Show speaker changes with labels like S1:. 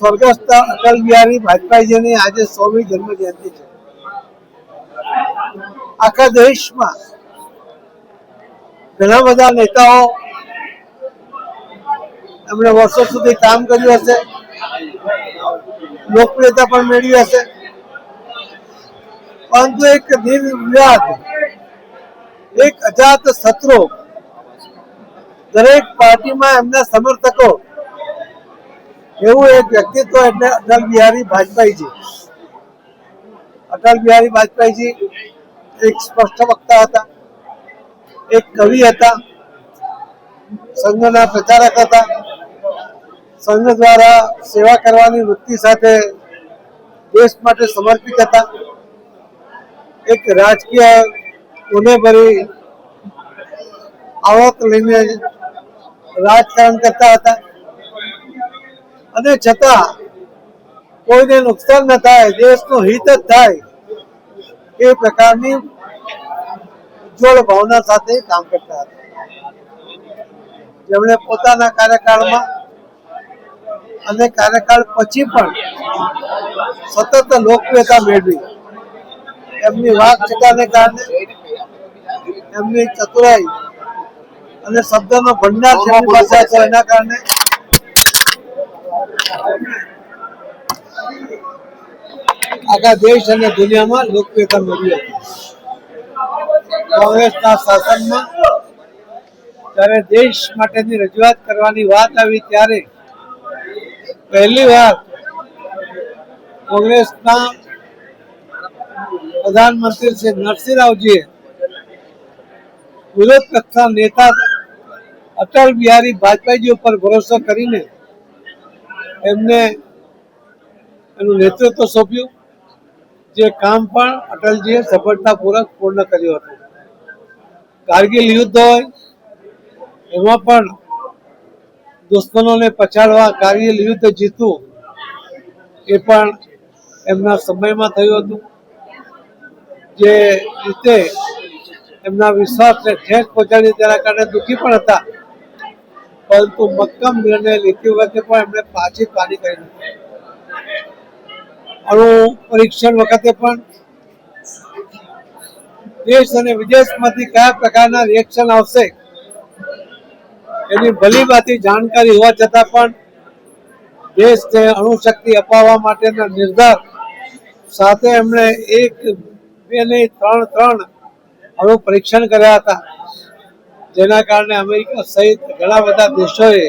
S1: સ્વર્ગસ્થ અટલ બિહારી વાજપેયીજીની આજે સોમી જન્મ જયંતિ છે. આખા દેશમાં ઘણા બધા નેતાઓ એમણે વર્ષો સુધી કામ કર્યું હશે. લોકપ્રિયતા પણ મેળવી હશે. પરંતુ એક નિર્વિવાદ એક અજાત શત્રુ દરેક પાર્ટીમાં એમના સમર્થકો એવું એક વ્યક્તિત્વ એટલે અટલ બિહારી વાજપેયીજી. અટલ બિહારી વાજપેયીજી એક સ્પષ્ટ વક્તા હતા, એક કવિ હતા, સંઘના પ્રચારક હતા, સંઘ દ્વારા સેવા કરવાની વૃત્તિ સાથે દેશ માટે સમર્પિત હતા. એક રાજકીય ગુનેભરી આવક લઈને રાજકારણ કરતા હતા. અને છતાં કોઈને નુકસાન ન થાય, દેશનું હિત જ થાય, એ પ્રકારની ઉજ્જવળ ભાવના સાથે કામ કરતા હતા. જેમણે પોતાના કાર્યકાળમાં અને કાર્યકાળ પછી પણ સતત લોકપ્રિયતા મેળવી. એમની વાકચટાને કારણે એમની ચતુરાઈ અને શબ્દનો ભંડાર જેમની પાસે એના કારણે આખા દેશ અને દુનિયામાં લોકપ્રિયતા મળી હતી. કોંગ્રેસના શાસનમાં જ્યારે દેશ માટેની રજૂઆત કરવાની વાત આવી ત્યારે પહેલી વાર કોંગ્રેસના પ્રધાનમંત્રી શ્રી નરસિંહ રાવજીએ વિરોધ પક્ષના નેતા અટલ બિહારી વાજપેયીજી ઉપર ભરોસો કરીને એમને એનું નેતૃત્વ સોંપ્યું, જે કામ પણ અટલજીએ સફળતાપૂર્વક પૂર્ણ કર્યું હતું. કારગિલ યુદ્ધ હોય, એમાં પણ દુશ્મનોને પછાડવા કારગિલ યુદ્ધ જીતવું એ પણ એમના સમયમાં થયું હતું. જે રીતે એમના વિશ્વાસને ઠેસ પહોંચાડી તેના કારણે દુઃખી પણ હતા. પરંતુ મક્કમ નિર્ણય લેતી વખતે પણ એમણે પાછી પાણી કરી અણુ પરીક્ષણ વખતે પણ દેશ અને વિદેશમાંથી કયા પ્રકારના રિએક્શન આવશે એની ભલી ભાતી જાણકારી હોવા છતાં પણ દેશને અણુશક્તિ અપાવવા માટેના નિર્ધાર સાથે એમણે એક, બે નહીં, ત્રણ ત્રણ અણુ પરીક્ષણ કર્યા હતા. જેના કારણે અમેરિકા સહિત ઘણા બધા દેશોએ